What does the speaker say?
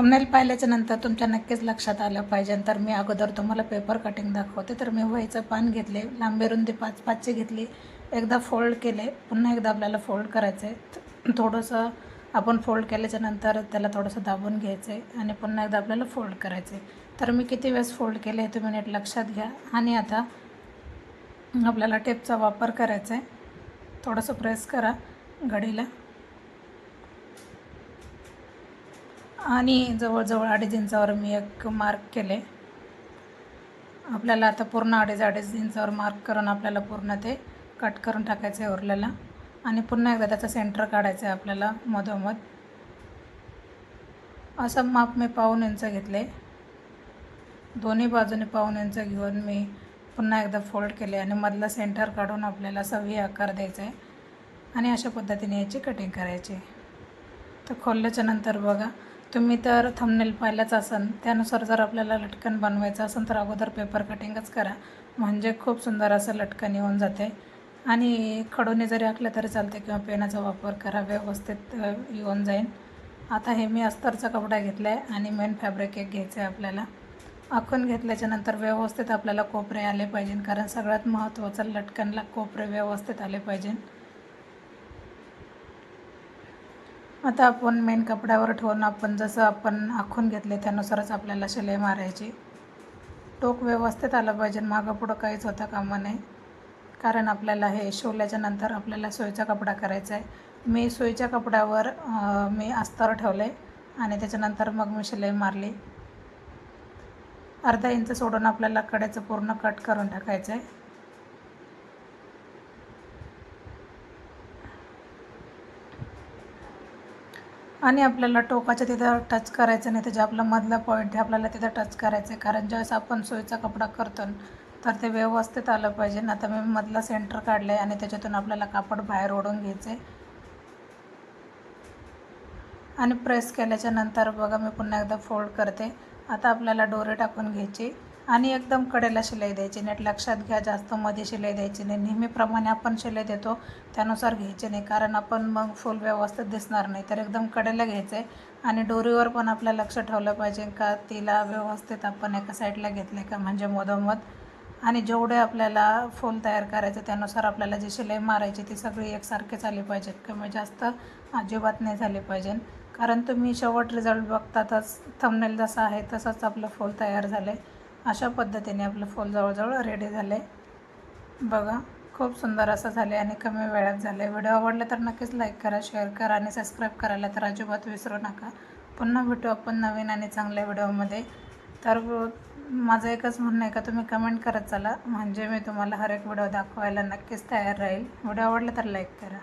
Thumbnail पाहिल्याच्या नंतर तुमच्या नक्कीच लक्षात आलं पाहिजे. तर मी अगोदर तुम्हाला पेपर कटिंग दाखवते. तर मी वहीचं पान घेतले लांबी रुंदी पाच पाचची घेतली. एकदा फोल्ड केले पुन्हा एकदा आपल्याला फोल्ड करायचं आहे थोडंसं आपण फोल्ड केल्याच्यानंतर त्याला थोडंसं दाबून घ्यायचं आहे आणि पुन्हा एकदा आपल्याला फोल्ड करायचं आहे तर मी किती वेळेस फोल्ड केले हे तुम्ही नीट लक्षात घ्या. आणि आता आपल्याला टेपचा वापर करायचा आहे थोडंसं प्रेस करा घडीला. आणि जवळजवळ अडीच इंचावर मी एक मार्क केले. आपल्याला आता पूर्ण अडीच अडीच इंचावर मार्क करून आपल्याला पूर्ण ते कट करून टाकायचं आहे उरलेला. आणि पुन्हा एकदा त्याचं सेंटर काढायचं आहे आपल्याला मधोमध. असं माप मी पाऊन इंच घेतले. दोन्ही बाजूने पाऊन इंच घेऊन मी पुन्हा एकदा फोल्ड केले आणि मधलं सेंटर काढून आपल्याला सव्वी आकार द्यायचा आहे आणि अशा पद्धतीने याची कटिंग करायची. तर खोलल्याच्या नंतर बघा तुम्ही तर थंबनेल पाहिलंच असन. त्यानुसार जर आपल्याला लटकन बनवायचं असेल तर अगोदर पेपर कटिंगच करा. म्हणजे खूप सुंदर असं लटकन येऊन जाते. आणि खडूने जरी आखलं तरी चालते किंवा पेनाचा वापर करा व्यवस्थित येऊन जाईल आता हे मी अस्तरचा कपडा घेतला आहे आणि मेन फॅब्रिक एक घ्यायचं आहे आपल्याला. आखून घेतल्याच्या नंतर व्यवस्थित आपल्याला कोपरे आले पाहिजे कारण सगळ्यात महत्त्वाचं लटकनला कोपरे व्यवस्थित आले पाहिजे आता आपण मेन कपड्यावर ठेवून आपण जसं आपण आखून घेतले त्यानुसारच आपल्याला शिलाई मारायची. टोक व्यवस्थित आलं पाहिजे मागं पुढं काहीच होता कामा नाही. कारण आपल्याला हे शिवल्याच्या नंतर आपल्याला सोयीचा कपडा करायचा आहे. मी सोयीच्या कपड्यावर मी अस्तर ठेवले आणि त्याच्यानंतर मग मी शिलाई मारली. अर्धा इंच सोडून आपल्याला कड्याचं पूर्ण कट करून टाकायचं आहे आणि आपल्याला टोकाच्या तिथं टच करायचं नाही त्याच्या आपला मधला पॉईंट आहे आपल्याला तिथं टच करायचं आहे कारण ज्यावेळेस आपण सोयीचा कपडा करतो तर ते व्यवस्थित आलं पाहिजे. आता मी मधला सेंटर काढलं आहे आणि त्याच्यातून आपल्याला कापड बाहेर ओढून घ्यायचं आहे आणि प्रेस केल्याच्यानंतर बघा मी पुन्हा एकदा फोल्ड करते. आता आपल्याला डोरे टाकून घ्यायची. आणि एकदम कडेला शिलाई द्यायची नीट लक्षात घ्या जास्त मध्ये शिलाई द्यायची नाही. नेहमीप्रमाणे आपण शिलाई देतो त्यानुसार घ्यायची नाही. कारण आपण मग फुल व्यवस्थित दिसणार नाही. तर एकदम कडेला घ्यायचं आहे आणि डोरीवर पण आपलं लक्ष ठेवलं पाहिजे का तिला व्यवस्थित आपण एका साईडला घेतलं का म्हणजे मधोमध. आणि जेवढे आपल्याला फूल तयार करायचं त्यानुसार आपल्याला जी शिलाई मारायची ती सगळी एकसारखीच आली पाहिजेत कमी म्हणजे जास्त अजिबात नाही झाली पाहिजे. कारण तुम्ही शेवट रिझल्ट बघतातच थंबनेल जसा आहे तसंच आपलं फूल तयार झालं आहे अशा पद्धतीने आपलं फूल जवळजवळ रेडी झालं आहे बघा खूप सुंदर असं झाले आणि कमी वेळात झाले व्हिडिओ आवडला तर नक्कीच लाईक करा शेअर करा आणि सबस्क्राईब करायला तर अजिबात विसरू नका. पुन्हा भेटू आपण नवीन आणि चांगल्या व्हिडिओमध्ये. तर माझं एकच म्हणणं आहे का तुम्ही कमेंट करत चला. म्हणजे मी तुम्हाला हर एक व्हिडिओ दाखवायला नक्कीच तयार राहील. व्हिडिओ आवडला तर लाईक करा.